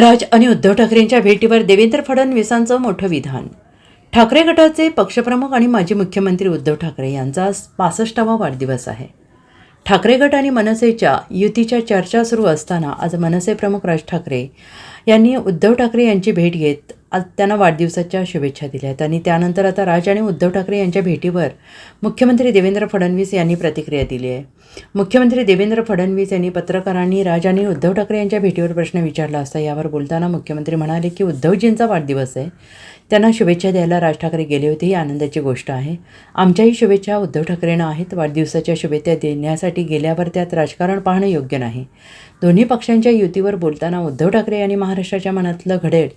राज आणि उद्धव ठाकरेंच्या भेटीवर देवेंद्र फडणवीसांचं मोठं विधान. ठाकरे गटाचे पक्षप्रमुख आणि माजी मुख्यमंत्री उद्धव ठाकरे यांचा पासष्टावा वाढदिवस आहे. ठाकरे गट आणि मनसेच्या युतीच्या चर्चा सुरू असताना आज मनसे प्रमुख राज ठाकरे यांनी उद्धव ठाकरे यांची भेट घेत आज त्यांना वाढदिवसाच्या शुभेच्छा दिल्या आहेत. आणि त्यानंतर आता राज आणि उद्धव ठाकरे यांच्या भेटीवर मुख्यमंत्री देवेंद्र फडणवीस यांनी प्रतिक्रिया दिली आहे. मुख्यमंत्री देवेंद्र फडणवीस यांनी पत्रकारांनी राज आणि उद्धव ठाकरे यांच्या भेटीवर प्रश्न विचारला असता यावर बोलताना मुख्यमंत्री म्हणाले की उद्धवजींचा वाढदिवस आहे. त्यांना शुभेच्छा द्यायला राज ठाकरे गेले होते ही आनंदाची गोष्ट आहे. आमच्याही शुभेच्छा उद्धव ठाकरेंना आहेत. वाढदिवसाच्या शुभेच्छा देण्यासाठी गेल्यावर त्यात राजकारण पाहणं योग्य नाही. दोन्ही पक्षांच्या युतीवर बोलताना उद्धव ठाकरे यांनी महाराष्ट्राच्या मनातलं घडेल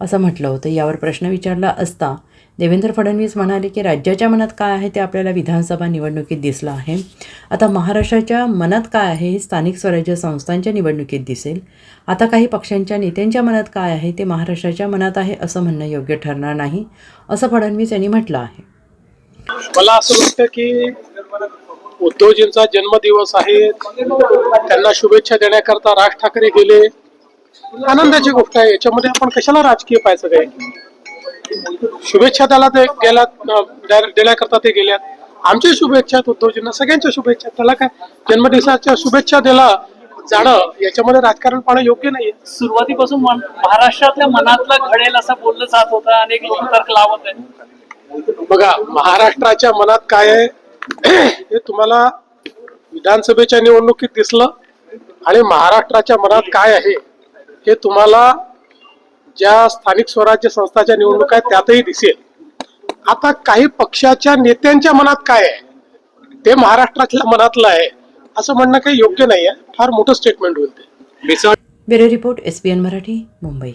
असं म्हटलं होतं. यावर प्रश्न विचारला असता देवेंद्र फडणवीस म्हणाले की राज्याच्या मनात काय आहे ते आपल्याला विधानसभा निवडणुकीत दिसलं आहे. आता महाराष्ट्राच्या मनात काय आहे हे स्थानिक स्वराज्य संस्थांच्या निवडणुकीत दिसेल. आता काही पक्षांच्या नेत्यांच्या मनात काय आहे ते महाराष्ट्राच्या मनात आहे असं म्हणणं योग्य ठरणार नाही असं फडणवीस यांनी म्हटलं आहे. मला असं वाटतं की उद्धवजींचा जन्मदिवस आहे. त्यांना शुभेच्छा देण्याकरता राज ठाकरे गेले. आनंदाची गोष्ट आहे. याच्यामध्ये आपण कशाला राजकीय पाहायचं काय? शुभेच्छा त्याला ते द्या- देण्याकरता ते गेल्यात आमच्या शुभेच्छा उद्धवजींना सगळ्यांच्या शुभेच्छा. त्याला काय? जन्मदिवसाच्या शुभेच्छा दिला जाणं याच्यामध्ये राजकारण पाहणं योग्य नाहीये. सुरुवातीपासून महाराष्ट्रातल्या मनातलं घडेल असं बोललं जात होतं अनेक लोक तर्क लावत आहेत बघा महाराष्ट्राच्या मनात काय आहे? हे तुम्हाला विधानसभेच्या निवडणुकीत दिसलं आणि महाराष्ट्राच्या मनात काय आहे? हे तुम्हाला ज्या स्थानिक स्वराज्य संस्थाच्या निवडणुका आहेत त्यातही दिसेल. आता काही पक्षाच्या नेत्यांच्या मनात काय आहे? ते महाराष्ट्रातल्या मनातलं आहे असं म्हणणं काही योग्य नाही आहे फार मोठं स्टेटमेंट होईल ते bureau report S P N Marathi Mumbai.